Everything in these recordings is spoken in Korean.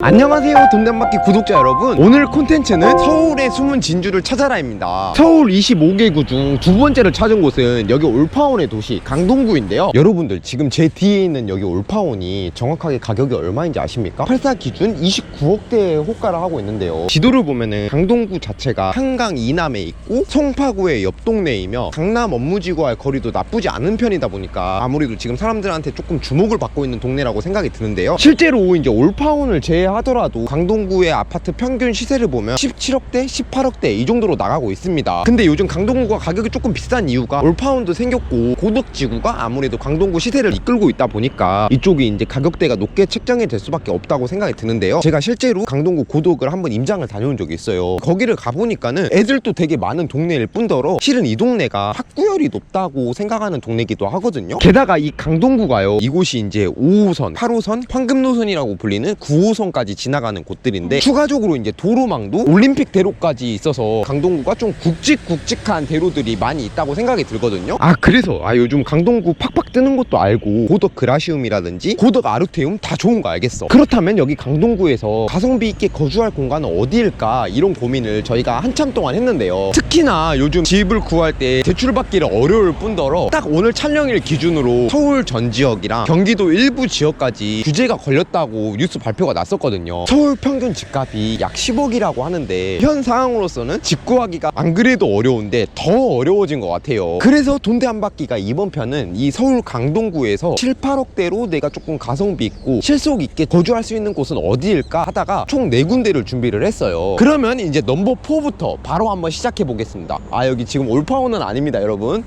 안녕하세요 돈단받기 구독자 여러분. 오늘 콘텐츠는 서울의 숨은 진주를 찾아라입니다. 서울 25개구 중 두 번째를 찾은 곳은 여기 올파원의 도시 강동구인데요. 여러분들 지금 제 뒤에 있는 여기 올파원이 정확하게 가격이 얼마인지 아십니까? 84 기준 29억대의 호가를 하고 있는데요. 지도를 보면은 강동구 자체가 한강 이남에 있고 송파구의 옆 동네이며 강남 업무지구와의 거리도 나쁘지 않은 편이다 보니까 아무래도 지금 사람들한테 조금 주목을 받고 있는 동네라고 생각이 드는데요. 실제로 이제 올파원을 제외 하더라도 강동구의 아파트 평균 시세를 보면 17억대, 18억대 이 정도로 나가고 있습니다. 근데 요즘 강동구가 가격이 조금 비싼 이유가 올파운도 생겼고 고덕지구가 아무래도 강동구 시세를 이끌고 있다 보니까 이쪽이 이제 가격대가 높게 책정이 될 수밖에 없다고 생각이 드는데요. 제가 실제로 강동구 고덕을 한번 임장을 다녀온 적이 있어요. 거기를 가보니까는 애들도 되게 많은 동네일 뿐더러 실은 이 동네가 학구열이 높다고 생각하는 동네기도 하거든요. 게다가 이 강동구가요. 이곳이 이제 5호선, 8호선, 황금노선이라고 불리는 9호선까지 지나가는 곳들인데 추가적으로 이제 도로망도 올림픽 대로까지 있어서 강동구가 좀 굵직굵직한 대로들이 많이 있다고 생각이 들거든요. 아 그래서 아 요즘 강동구 팍팍 뜨는 것도 알고 고덕 그라시움이라든지 고덕 아르테움 다 좋은 거 알겠어. 그렇다면 여기 강동구에서 가성비 있게 거주할 공간은 어디일까 이런 고민을 저희가 한참 동안 했는데요. 특히나 요즘 집을 구할 때 대출받기를 어려울 뿐더러 딱 오늘 촬영일 기준으로 서울 전 지역이랑 경기도 일부 지역까지 규제가 걸렸다고 뉴스 발표가 났었거든요. 서울 평균 집값이 약 10억이라고 하는데 현 상황으로서는 집 구하기가 안 그래도 어려운데 더 어려워진 것 같아요. 그래서 돈대 한 바퀴가 이번 편은 이 서울 강동구에서 7, 8억대로 내가 조금 가성비 있고 실속 있게 거주할 수 있는 곳은 어디일까 하다가 총 4군데를 준비를 했어요. 그러면 이제 넘버 4부터 바로 한번 시작해 보겠습니다. 아 여기 지금 올파원은 아닙니다, 여러분.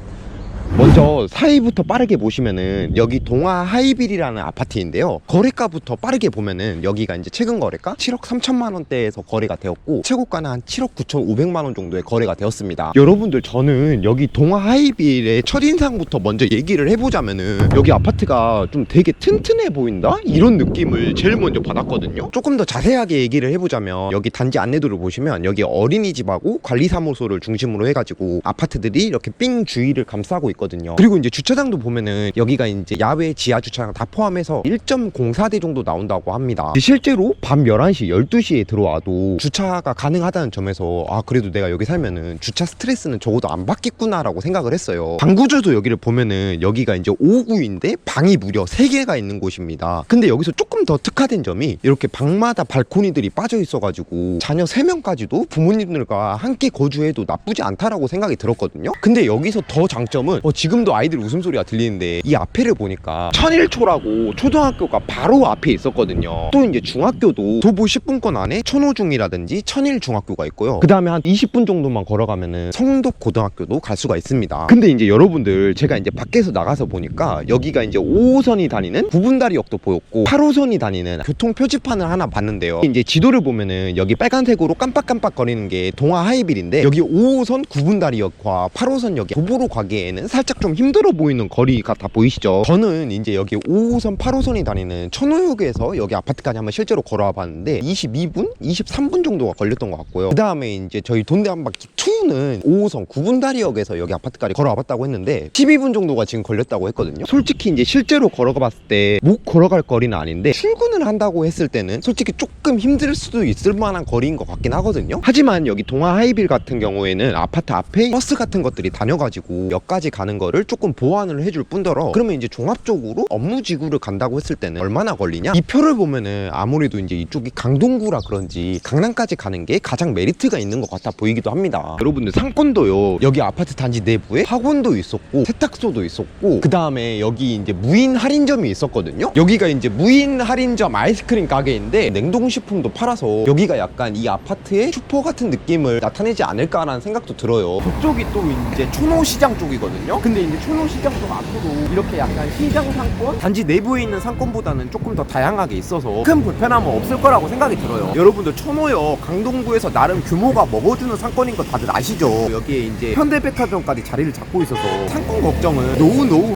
먼저 사이부터 빠르게 보시면은 여기 동아 하이빌이라는 아파트인데요. 거래가부터 빠르게 보면은 여기가 이제 최근 거래가 7억 3천만 원대에서 거래가 되었고 최고가는 한 7억 9천 5백만 원 정도의 거래가 되었습니다. 여러분들 저는 여기 동아 하이빌의 첫인상부터 먼저 얘기를 해보자면은 여기 아파트가 좀 되게 튼튼해 보인다? 이런 느낌을 제일 먼저 받았거든요. 조금 더 자세하게 얘기를 해보자면 여기 단지 안내도를 보시면 여기 어린이집하고 관리사무소를 중심으로 해가지고 아파트들이 이렇게 삥 주위를 감싸고 있거든요. 그리고 이제 주차장도 보면은 여기가 이제 야외 지하 주차장 다 포함해서 1.04대 정도 나온다고 합니다. 실제로 밤 11시, 12시에 들어와도 주차가 가능하다는 점에서 아 그래도 내가 여기 살면은 주차 스트레스는 적어도 안 받겠구나라고 생각을 했어요. 방구조도 여기를 보면은 여기가 이제 5구인데 방이 무려 3개가 있는 곳입니다. 근데 여기서 조금 더 특화된 점이 이렇게 방마다 발코니들이 빠져 있어가지고 자녀 3명까지도 부모님들과 함께 거주해도 나쁘지 않다라고 생각이 들었거든요. 근데 여기서 더 장점은 어, 지금 도 아이들 웃음소리가 들리는데 이 앞에를 보니까 천일초라고 초등학교가 바로 앞에 있었거든요. 또 이제 중학교도 도보 10분권 안에 천호중이라든지 천일중학교가 있고요. 그 다음에 한 20분 정도만 걸어가면은 성덕 고등학교도 갈 수가 있습니다. 근데 이제 여러분들 제가 이제 밖에서 나가서 보니까 여기가 이제 5호선이 다니는 구분다리역도 보였고 8호선이 다니는 교통 표지판을 하나 봤는데요. 이제 지도를 보면은 여기 빨간색으로 깜빡깜빡 거리는 게 동화 하이빌인데 여기 5호선 구분다리역과 8호선역에 도보로 가기에는 살짝 좀 힘들어 보이는 거리가 다 보이시죠? 저는 이제 여기 5호선, 8호선이 다니는 천호역에서 여기 아파트까지 한번 실제로 걸어와 봤는데 22분, 23분 정도가 걸렸던 것 같고요. 그 다음에 이제 저희 돈대 한 바퀴 2는 5호선 구분다리역에서 여기 아파트까지 걸어와 봤다고 했는데 12분 정도가 지금 걸렸다고 했거든요. 솔직히 이제 실제로 걸어가 봤을 때 못 걸어갈 거리는 아닌데 출근을 한다고 했을 때는 솔직히 조금 힘들 수도 있을 만한 거리인 것 같긴 하거든요. 하지만 여기 동아 하이빌 같은 경우에는 아파트 앞에 버스 같은 것들이 다녀가지고 역까지 가는 거를 조금 보완을 해줄 뿐더러 그러면 이제 종합적으로 업무 지구를 간다고 했을 때는 얼마나 걸리냐? 이 표를 보면은 아무래도 이제 이쪽이 강동구라 그런지 강남까지 가는 게 가장 메리트가 있는 것 같아 보이기도 합니다. 여러분들 상권도요. 여기 아파트 단지 내부에 학원도 있었고 세탁소도 있었고 그 다음에 여기 이제 무인 할인점이 있었거든요. 여기가 이제 무인 할인점 아이스크림 가게인데 냉동식품도 팔아서 여기가 약간 이 아파트의 슈퍼 같은 느낌을 나타내지 않을까라는 생각도 들어요. 저쪽이 또 이제 촌호시장 쪽이거든요. 근데 이제 촌호시장 쪽 앞으로 이렇게 약간 시장 상권 단지 내부에 있는 상권보다는 조금 더 다양하게 있어서 큰 불편함은 없을 거라고 생각이 들어요. 여러분들 촌호역 강동구에서 나름 규모가 먹어주는 상권인 거 다들 아시죠? 여기에 이제 현대백화점까지 자리를 잡고 있어서 상권 걱정은 노우 노우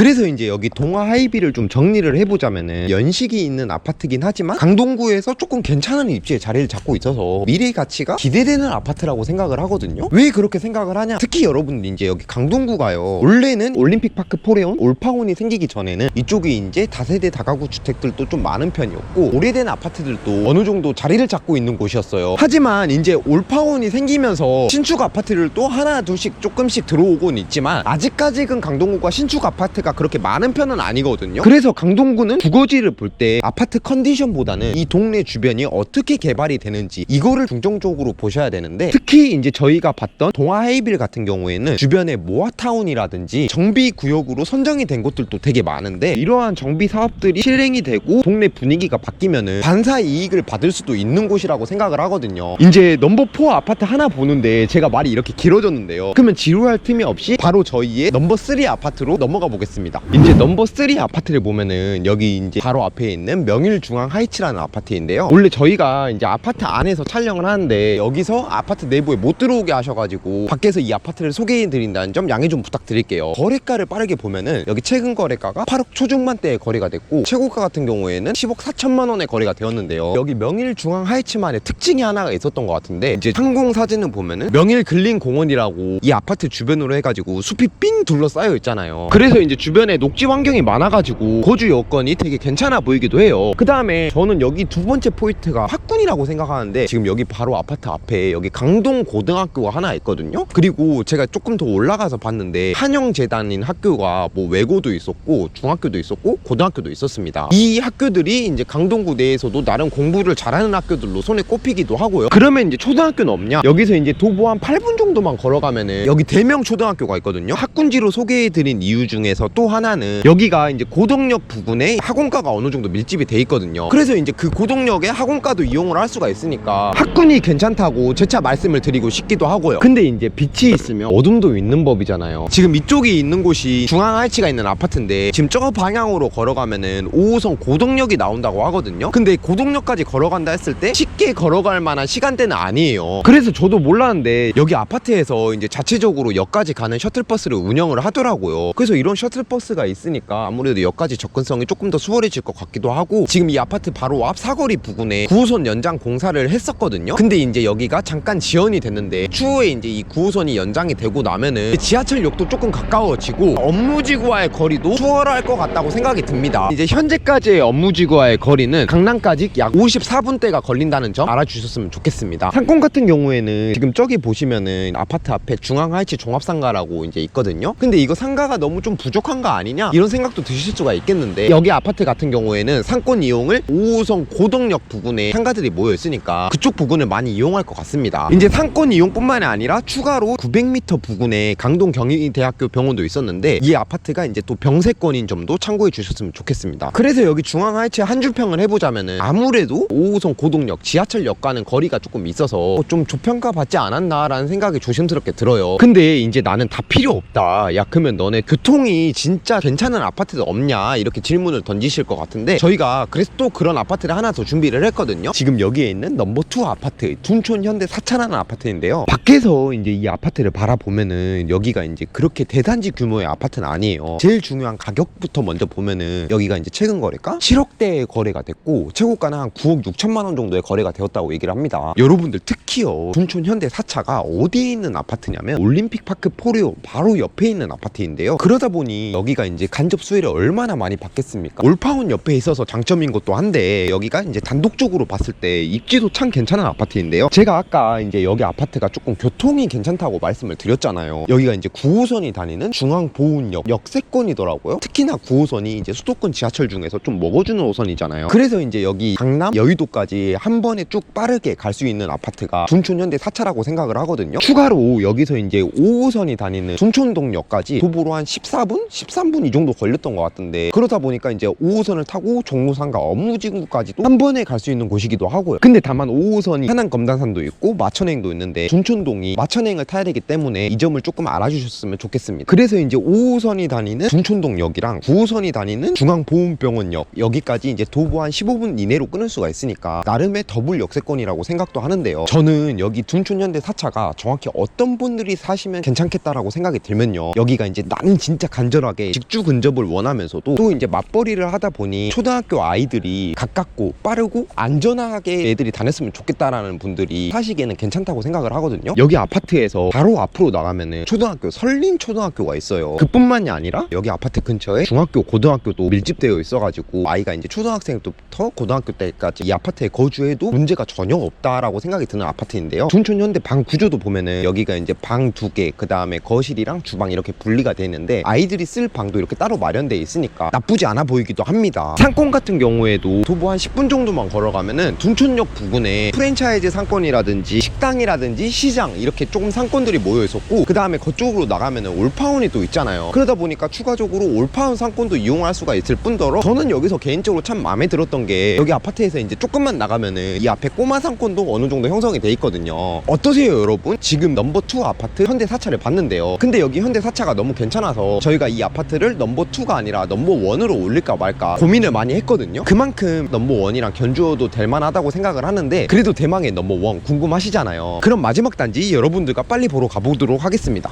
그래서 이제 여기 동아 하이비를 좀 정리를 해보자면은 연식이 있는 아파트긴 하지만 강동구에서 조금 괜찮은 입지에 자리를 잡고 있어서 미래 가치가 기대되는 아파트라고 생각을 하거든요. 왜 그렇게 생각을 하냐? 특히 여러분들 이제 여기 강동구가요. 원래는 올림픽 파크 포레온 올파온이 생기기 전에는 이쪽이 이제 다세대 다가구 주택들도 좀 많은 편이었고 오래된 아파트들도 어느 정도 자리를 잡고 있는 곳이었어요. 하지만 이제 올파온이 생기면서 신축 아파트를 또 하나 둘씩 조금씩 들어오곤 있지만 아직까지는 강동구가 신축 아파트가 그렇게 많은 편은 아니거든요. 그래서 강동구는 주거지를 볼 때 아파트 컨디션보다는 이 동네 주변이 어떻게 개발이 되는지 이거를 중점적으로 보셔야 되는데 특히 이제 저희가 봤던 동아 헤이빌 같은 경우에는 주변에 모아타운이라든지 정비 구역으로 선정이 된 곳들도 되게 많은데 이러한 정비 사업들이 실행이 되고 동네 분위기가 바뀌면은 반사 이익을 받을 수도 있는 곳이라고 생각을 하거든요. 이제 넘버 4 아파트 하나 보는데 제가 말이 이렇게 길어졌는데요. 그러면 지루할 틈이 없이 바로 저희의 넘버 3 아파트로 넘어가 보겠습니다. 이제 넘버 3 아파트를 보면은 여기 이제 바로 앞에 있는 명일중앙 하이츠라는 아파트인데요. 원래 저희가 이제 아파트 안에서 촬영을 하는데 여기서 아파트 내부에 못 들어오게 하셔가지고 밖에서 이 아파트를 소개해 드린다는 점 양해 좀 부탁드릴게요. 거래가를 빠르게 보면은 여기 최근 거래가가 8억 초중반대에 거래가 됐고 최고가 같은 경우에는 10억 4천만 원에 거래가 되었는데요. 여기 명일중앙 하이츠만의 특징이 하나가 있었던 것 같은데 이제 항공 사진을 보면은 명일 근린 공원이라고 이 아파트 주변으로 해가지고 숲이 삥 둘러싸여 있잖아요. 그래서 이제 주변에 녹지 환경이 많아가지고 거주 여건이 되게 괜찮아 보이기도 해요. 그 다음에 저는 여기 두 번째 포인트가 학군이라고 생각하는데 지금 여기 바로 아파트 앞에 여기 강동 고등학교가 하나 있거든요. 그리고 제가 조금 더 올라가서 봤는데 한영재단인 학교가 뭐 외고도 있었고 중학교도 있었고 고등학교도 있었습니다. 이 학교들이 이제 강동구 내에서도 나름 공부를 잘하는 학교들로 손에 꼽히기도 하고요. 그러면 이제 초등학교는 없냐? 여기서 이제 도보 한 8분 정도만 걸어가면은 여기 대명 초등학교가 있거든요. 학군지로 소개해드린 이유 중에서 또 하나는 여기가 이제 고덕역 부근에 학원가가 어느 정도 밀집이 돼 있거든요. 그래서 이제 그 고덕역에 학원가도 이용을 할 수가 있으니까 학군이 괜찮다고 재차 말씀을 드리고 싶기도 하고요. 근데 이제 빛이 있으면 어둠도 있는 법이잖아요. 지금 이쪽이 있는 곳이 중앙 하이츠가 있는 아파트인데 지금 저 방향으로 걸어가면은 5호선 고덕역이 나온다고 하거든요. 근데 고덕역까지 걸어간다 했을 때 쉽게 걸어갈 만한 시간대는 아니에요. 그래서 저도 몰랐는데 여기 아파트에서 이제 자체적으로 역까지 가는 셔틀버스를 운영을 하더라고요. 그래서 이런 셔틀 버스가 있으니까 아무래도 역까지 접근성이 조금 더 수월해질 것 같기도 하고 지금 이 아파트 바로 앞 사거리 부근에 9호선 연장 공사를 했었거든요. 근데 이제 여기가 잠깐 지연이 됐는데 추후에 이제 이 9호선이 연장이 되고 나면은 지하철역도 조금 가까워지고 업무지구와의 거리도 수월할 것 같다고 생각이 듭니다. 이제 현재까지의 업무지구와의 거리는 강남까지 약 54분대가 걸린다는 점 알아주셨으면 좋겠습니다. 상권 같은 경우에는 지금 저기 보시면은 아파트 앞에 중앙하이츠 종합상가라고 이제 있거든요. 근데 이거 상가가 너무 좀 부족한 거 아니냐? 이런 생각도 드실 수가 있겠는데 여기 아파트 같은 경우에는 상권 이용을 5호선 고덕역 부근에 상가들이 모여 있으니까 그쪽 부근을 많이 이용할 것 같습니다. 이제 상권 이용뿐만이 아니라 추가로 900m 부근에 강동 경희대학교 병원도 있었는데 이 아파트가 이제 또 병세권인 점도 참고해 주셨으면 좋겠습니다. 그래서 여기 중앙 하이츠 한 줄 평을 해보자면은 아무래도 5호선 고동역 지하철역과는 거리가 조금 있어서 좀 조평가 받지 않았나라는 생각이 조심스럽게 들어요. 근데 이제 나는 다 필요 없다. 야 그러면 너네 교통이 진짜 괜찮은 아파트도 없냐 이렇게 질문을 던지실 것 같은데 저희가 그래서 또 그런 아파트를 하나 더 준비를 했거든요. 지금 여기에 있는 넘버 2 아파트 둔촌 현대 사차라는 아파트인데요. 밖에서 이제 이 아파트를 바라보면은 여기가 이제 그렇게 대단지 규모의 아파트는 아니에요. 제일 중요한 가격부터 먼저 보면은 여기가 이제 최근 거래가 7억대에 거래가 됐고 최고가는 한 9억 6천만 원 정도의 거래가 되었다고 얘기를 합니다. 여러분들 특히요 둔촌 현대 사차가 어디에 있는 아파트냐면 올림픽 파크 포리오 바로 옆에 있는 아파트인데요. 그러다 보니 여기가 이제 간접 수혜를 얼마나 많이 받겠습니까? 올파운 옆에 있어서 장점인 것도 한데 여기가 이제 단독적으로 봤을 때 입지도 참 괜찮은 아파트인데요. 제가 아까 이제 여기 아파트가 조금 교통이 괜찮다고 말씀을 드렸잖아요. 여기가 이제 9호선이 다니는 중앙보훈역 역세권이더라고요. 특히나 9호선이 이제 수도권 지하철 중에서 좀 먹어주는 호선이잖아요. 그래서 이제 여기 강남 여의도까지 한 번에 쭉 빠르게 갈 수 있는 아파트가 둔촌현대 사차라고 생각을 하거든요. 추가로 여기서 이제 5호선이 다니는 둔촌동역까지 도보로 한 14분, 13분 이 정도 걸렸던 것 같은데 그러다 보니까 이제 5호선을 타고 종로상가 업무지구까지도 한 번에 갈 수 있는 곳이기도 하고요. 근데 다만 5호선이 하남 검단산도 있고 마천행도 있는데 둔촌동이 마천행을 타야 되기 때문에 이 점을 조금 알아주셨으면 좋겠습니다. 그래서 이제 5호선이 다니는 둔촌동역이랑 9호선이 다니는 중앙보훈병원역 여기까지 이제 도보 한 15분 이내로 끊을 수가 있으니까 나름의 더블 역세권이라고 생각도 하는데요. 저는 여기 둔촌현대 사차가 정확히 어떤 분들이 사시면 괜찮겠다라고 생각이 들면요. 여기가 이제 나는 진짜 간절하게 단순하게 직주 근접을 원하면서도 또 이제 맞벌이를 하다 보니 초등학교 아이들이 가깝고 빠르고 안전하게 애들이 다녔으면 좋겠다라는 분들이 사시기에는 괜찮다고 생각을 하거든요. 여기 아파트에서 바로 앞으로 나가면은 초등학교 설린 초등학교가 있어요. 그뿐만이 아니라 여기 아파트 근처에 중학교, 고등학교도 밀집되어 있어가지고 아이가 이제 초등학생 때부터 고등학교 때까지 이 아파트에 거주해도 문제가 전혀 없다라고 생각이 드는 아파트인데요. 둔촌현대 방 구조도 보면은 여기가 이제 방 두 개, 그 다음에 거실이랑 주방 이렇게 분리가 돼 있는데 아이들이 쓸 방도 이렇게 따로 마련돼 있으니까 나쁘지 않아 보이기도 합니다. 상권 같은 경우에도 도보 한 10분 정도만 걸어가면은 둔촌역 부근에 프랜차이즈 상권이라든지 식당이라든지 시장 이렇게 조금 상권들이 모여 있었고 그 다음에 그쪽으로 나가면은 올파운이 또 있잖아요. 그러다 보니까 추가적으로 올파운 상권도 이용할 수가 있을 뿐더러 저는 여기서 개인적으로 참 마음에 들었던 게 여기 아파트에서 이제 조금만 나가면은 이 앞에 꼬마 상권도 어느 정도 형성이 돼 있거든요. 어떠세요, 여러분? 지금 넘버 2 아파트 현대 사차를 봤는데요. 근데 여기 현대 사차가 너무 괜찮아서 저희가 이 아파트를 넘버 2가 아니라 넘버 1으로 올릴까 말까 고민을 많이 했거든요. 그만큼 넘버 1이랑 견주어도 될 만하다고 생각을 하는데 그래도 대망의 넘버 1 궁금하시잖아요. 그럼 마지막 단지 여러분들과 빨리 보러 가보도록 하겠습니다.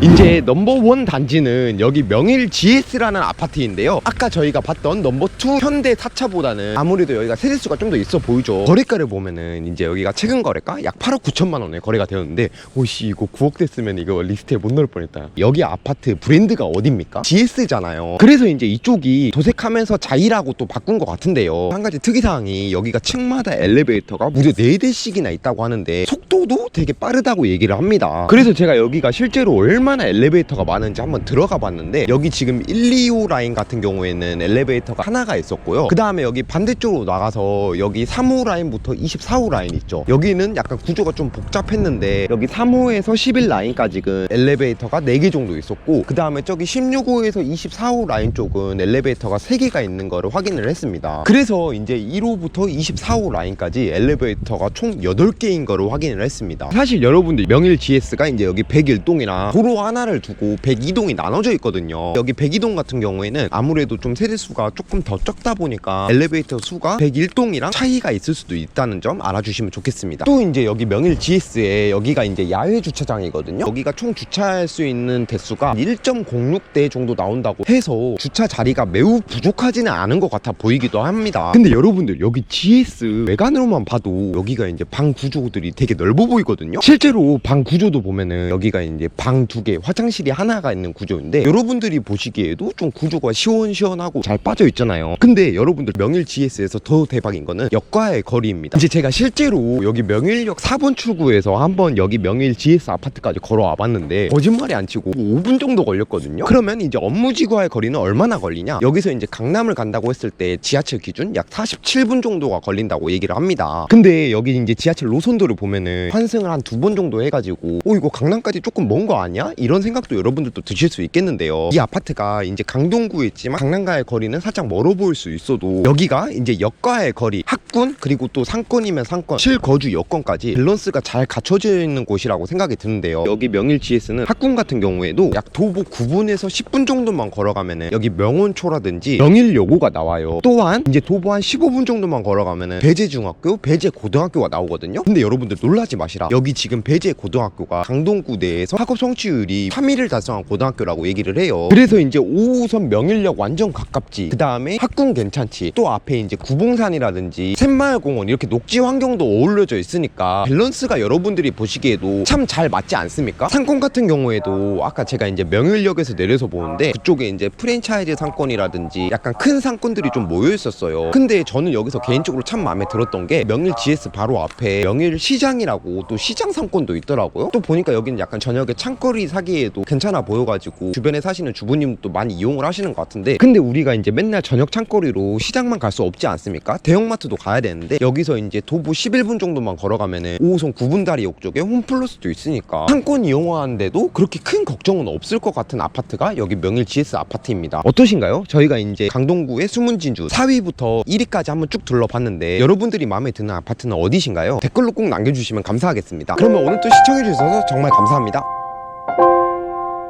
이제 넘버원 단지는 여기 명일 GS라는 아파트인데요. 아까 저희가 봤던 넘버2 현대 4차보다는 아무래도 여기가 세대수가 좀 더 있어 보이죠. 거래가를 보면은 이제 여기가 최근 거래가 약 8억 9천만 원에 거래가 되었는데 오씨 이거 9억 됐으면 이거 리스트에 못 넣을 뻔했다. 여기 아파트 브랜드가 어딥니까? GS잖아요. 그래서 이제 이쪽이 도색하면서 자이라고 또 바꾼 것 같은데요. 한 가지 특이사항이 여기가 층마다 엘리베이터가 무려 4대씩이나 있다고 하는데 속도도 되게 빠르다고 얘기를 합니다. 그래서 제가 여기가 실제로 얼마 나 엘리베이터가 많은지 한번 들어가 봤는데 여기 지금 1, 2호 라인 같은 경우에는 엘리베이터가 하나가 있었고요. 그 다음에 여기 반대쪽으로 나가서 여기 3호 라인부터 24호 라인 있죠. 여기는 약간 구조가 좀 복잡했는데 여기 3호에서 11 라인까지는 엘리베이터가 4개 정도 있었고 그 다음에 저기 16호에서 24호 라인 쪽은 엘리베이터가 3개가 있는 거를 확인을 했습니다. 그래서 이제 1호부터 24호 라인까지 엘리베이터가 총 8개인 거를 확인을 했습니다. 사실 여러분들 명일 GS가 이제 여기 101동이랑 도로 하나를 두고 102동이 나눠져 있거든요. 여기 102동 같은 경우에는 아무래도 좀 세대수가 조금 더 적다 보니까 엘리베이터 수가 101동이랑 차이가 있을 수도 있다는 점 알아주시면 좋겠습니다. 또 이제 여기 명일 GS에 여기가 이제 야외 주차장이거든요. 여기가 총 주차할 수 있는 대수가 1.06대 정도 나온다고 해서 주차 자리가 매우 부족하지는 않은 것 같아 보이기도 합니다. 근데 여러분들 여기 GS 외관으로만 봐도 여기가 이제 방 구조들이 되게 넓어 보이거든요. 실제로 방 구조도 보면은 여기가 이제 방 두 개, 화장실이 하나가 있는 구조인데 여러분들이 보시기에도 좀 구조가 시원시원하고 잘 빠져 있잖아요. 근데 여러분들 명일 GS에서 더 대박인 거는 역과의 거리입니다. 이제 제가 실제로 여기 명일역 4번 출구에서 한번 여기 명일 GS 아파트까지 걸어와 봤는데 거짓말이 안 치고 5분 정도 걸렸거든요. 그러면 이제 업무지구와의 거리는 얼마나 걸리냐? 여기서 이제 강남을 간다고 했을 때 지하철 기준 약 47분 정도가 걸린다고 얘기를 합니다. 근데 여기 이제 지하철 노선도를 보면은 환승을 한 두 번 정도 해가지고 어 이거 강남까지 조금 먼 거 아니야? 이런 생각도 여러분들도 드실 수 있겠는데요. 이 아파트가 이제 강동구에 있지만 강남과의 거리는 살짝 멀어 보일 수 있어도 여기가 이제 역과의 거리, 학군 그리고 또 상권이면 상권, 실거주 여건까지 밸런스가 잘 갖춰져 있는 곳이라고 생각이 드는데요. 여기 명일 GS는 학군 같은 경우에도 약 도보 9분에서 10분 정도만 걸어가면은 여기 명원초라든지 명일 여고가 나와요. 또한 이제 도보 한 15분 정도만 걸어가면은 배제중학교, 배제고등학교가 나오거든요. 근데 여러분들 놀라지 마시라. 여기 지금 배제고등학교가 강동구 내에서 학업 성취율 이 3위를 달성한 고등학교라고 얘기를 해요. 그래서 이제 5호선 명일역 완전 가깝지. 그 다음에 학군 괜찮지. 또 앞에 이제 구봉산이라든지 샘마을공원 이렇게 녹지 환경도 어울려져 있으니까 밸런스가 여러분들이 보시기에도 참 잘 맞지 않습니까? 상권 같은 경우에도 아까 제가 이제 명일역에서 내려서 보는데 그쪽에 이제 프랜차이즈 상권이라든지 약간 큰 상권들이 좀 모여 있었어요. 근데 저는 여기서 개인적으로 참 마음에 들었던 게 명일 GS 바로 앞에 명일 시장이라고 또 시장 상권도 있더라고요. 또 보니까 여기는 약간 저녁에 창거리 사기에도 괜찮아 보여가지고 주변에 사시는 주부님도 많이 이용을 하시는 것 같은데 근데 우리가 이제 맨날 저녁 창거리로 시장만 갈 수 없지 않습니까? 대형마트도 가야 되는데 여기서 이제 도보 11분 정도만 걸어가면은 5호선 9분다리 역 쪽에 홈플러스도 있으니까 상권 이용하는데도 그렇게 큰 걱정은 없을 것 같은 아파트가 여기 명일 GS 아파트입니다. 어떠신가요? 저희가 이제 강동구의 숨은 진주 4위부터 1위까지 한번 쭉 둘러봤는데 여러분들이 마음에 드는 아파트는 어디신가요? 댓글로 꼭 남겨주시면 감사하겠습니다. 그러면 오늘 또 시청해주셔서 정말 감사합니다.